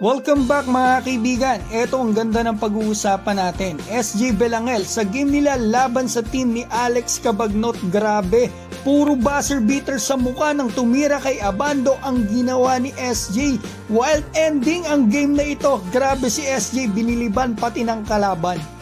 Welcome back mga kaibigan. Ito ang ganda ng pag-uusapan natin. SJ Belangel sa game nila laban sa team ni Alex Cabagnot. Grabe, puro buzzer beater sa mukha ng tumira kay Abando ang ginawa ni SJ. Wild ending ang game na ito. Grabe si SJ, biniliban pati ng kalaban.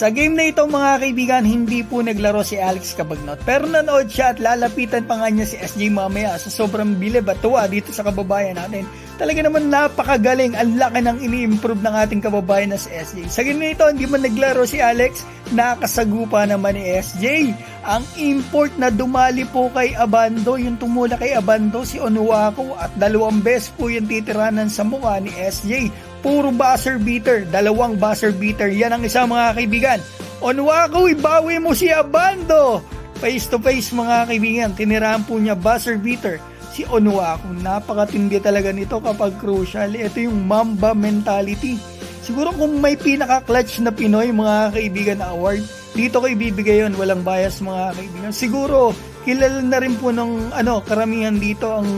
Sa game na ito mga kaibigan, hindi po naglaro si Alex Cabagnot. Pero nanood siya at lalapitan pa nga niya si SJ mamaya sa sobrang bilib at tuwa dito sa kababayan natin. Talaga naman napakagaling, ang laki ng ini-improve ng ating kababayan na si SJ. Sa game na ito, hindi man naglaro si Alex, nakasagupa naman ni SJ. Ang import na dumali po kay Abando, yung tumula kay Abando si Onuako at dalawang beses po yung titiranan sa mukha ni SJ puro buzzer beater, dalawang buzzer beater. Yan ang isang mga kaibigan. Onwako, ibawi mo si Abando! Face to face mga kaibigan, tinirahan po niya buzzer beater si Onwako. Napakatindi talaga nito kapag crucial. Ito yung Mamba mentality. Siguro kung may pinaka-clutch na Pinoy mga kaibigan na award, dito ko ibibigay yun, walang bias mga kaibigan. Siguro, kilala na rin po ng ano, karamihan dito ang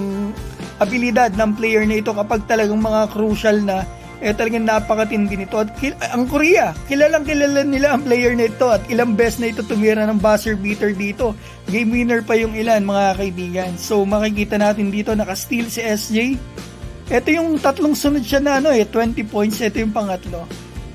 abilidad ng player na ito kapag talagang mga crucial na eh talagang napakatindi nito. At kil- ang Korea kilalang kilala nila ang player nito at ilang beses na ito tumira ng buzzer beater dito. Game winner pa yung ilan mga kaibigan. So makikita natin dito naka-steal si SJ ito yung tatlong sunod siya na ano eh 20 points ito yung pangatlo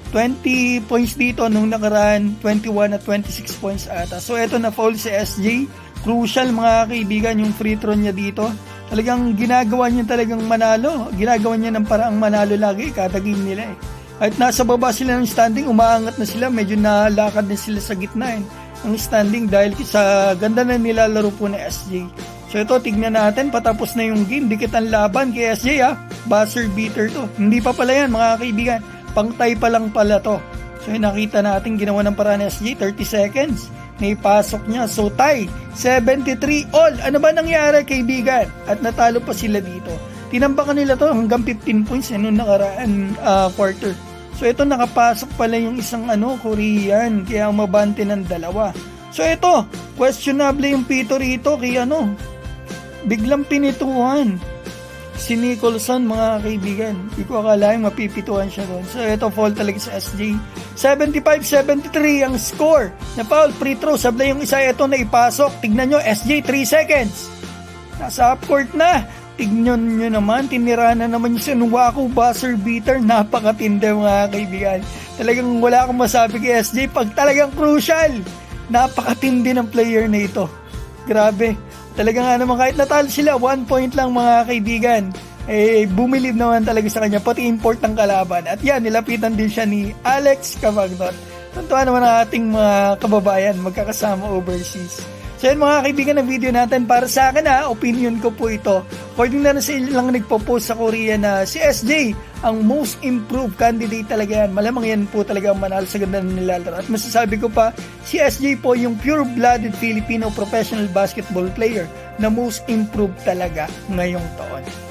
20 points dito nung nakaraan 21 at 26 points ata so ito na foul si SJ crucial mga kaibigan yung free throw niya dito talagang ginagawa niya talagang manalo. Ginagawa niya ng paraang manalo lagi kada game nila eh. At nasa baba sila ng standing, umaangat na sila, medyo nalakad na sila sa gitna eh. Ang standing dahil sa ganda na nilalaro po ni SJ. So ito, tignan natin, patapos na yung game, dikit ang laban kay SJ ha. Buzzer beater to. Hindi pa pala yan mga kaibigan, pangtay pa lang pala to. So nakita natin, ginawa ng paraan ni SJ, 30 seconds naipasok niya. So tie, 73 all. Ano ba nangyari kaibigan? At natalo pa sila dito. Tinambakan nila to hanggang 15 points eh, noong nakaraan uh, quarter. So ito nakapasok pala yung isang ano Korean kaya umabante ng dalawa. So ito, questionable yung pito rito kay ano. Biglang pinituhan si Nicholson mga kaibigan. Hindi ko akalain mapipituan siya doon. So ito fall talaga sa SJ. 75-73 ang score na foul free throw. Sablay yung isa ito na ipasok. Tignan nyo SJ 3 seconds. Nasa up court na. Tignan nyo naman. Tinira na naman yung Sinuwaku buzzer beater. Napakatindi mga kaibigan. Talagang wala akong masabi kay SJ pag talagang crucial. Napakatindi ng player na ito. Grabe. Talaga nga naman kahit natalo sila, one point lang mga kaibigan. Eh, bumilib naman talaga sa kanya, pati import ng kalaban. At yan, nilapitan din siya ni Alex Cavagnot. Tuntua naman ang ating mga kababayan magkakasama overseas. So yan mga kaibigan na video natin para sa akin ha, opinion ko po ito. According na sa ilang nagpo-post sa Korea na si SJ ang most improved candidate talaga yan. Malamang yan po talaga ang manalo sa ganda ng nilalaro. At masasabi ko pa, si SJ po yung pure-blooded Filipino professional basketball player na most improved talaga ngayong taon.